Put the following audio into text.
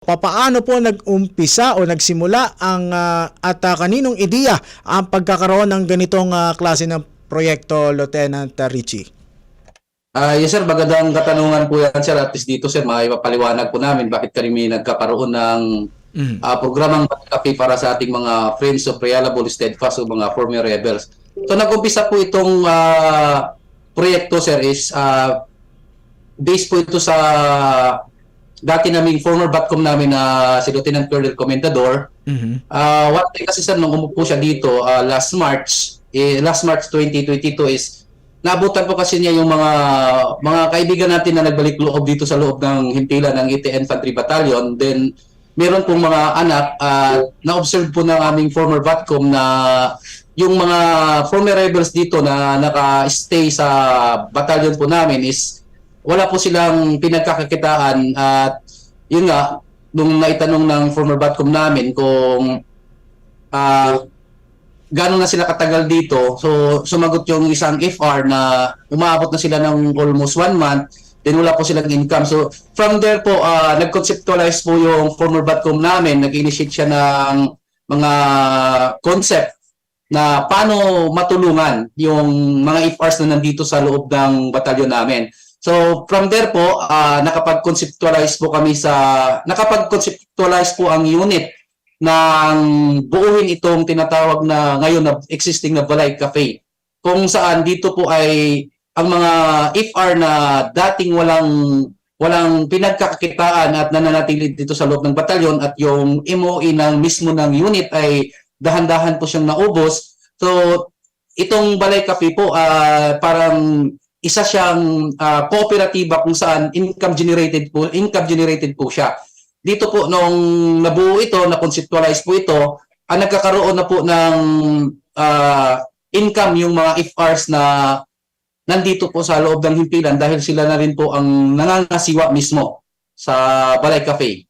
Papaano po nag-umpisa o nagsimula ang ah, at ah, kaninong ideya ang pagkakaroon ng ganitong ah, klase ng proyekto, Lieutenant Richie? Ah, yes sir, magandang katanungan po yan sir. At least dito sir, maipapaliwanag po namin bakit kami nagkakaroon ng Mhm. ah, programang kape para sa ating mga friends of reliable steadfast o mga former rebels. So nag-umpisa po itong ah, proyekto sir is ah, based po ito sa dati naming former batcom namin na si Lieutenant Colonel Comendador. Mhm. Ah, one day kasi sir nung umupo siya dito ah, last March, eh, last March 2022 is naabutan po kasi niya yung mga mga kaibigan natin na nagbalik loob dito sa loob ng himpilan ng 80 Infantry Battalion. Then meron pong mga anak at na-observe po ng aming former VATCOM na yung mga former rebels dito na naka-stay sa battalion po namin is wala po silang pinagkakakitaan at yun nga nung naitanong ng former Batcom namin kung ah gano'n na sila katagal dito. So, sumagot yung isang FR na umaabot na sila ng almost one month, then wala po silang income. So, from there po, ah, nag-conceptualize po yung former Batcom namin, nag-initiate siya ng mga concept na paano matulungan yung mga FRs na nandito sa loob ng batalyon namin. So from there po, ah, nakapag-conceptualize po kami sa nakapag-conceptualize po ang unit ng buuin itong tinatawag na ngayon na existing na Balay Cafe. Kung saan dito po ay ang mga FR na dating walang walang pinagkakakitaan at nananatili dito sa loob ng batalyon at yung MOE ng mismo ng unit ay dahan-dahan po siyang naubos. So itong Balay Cafe po ah, parang isa siyang ah, kooperatiba kung saan income generated po income generated po siya. Dito po nung nabuo ito, na conceptualize po ito, ang nagkakaroon na po ng ah, income yung mga FRs na nandito po sa loob ng himpilan dahil sila na rin po ang nangangasiwa mismo sa Balay Cafe.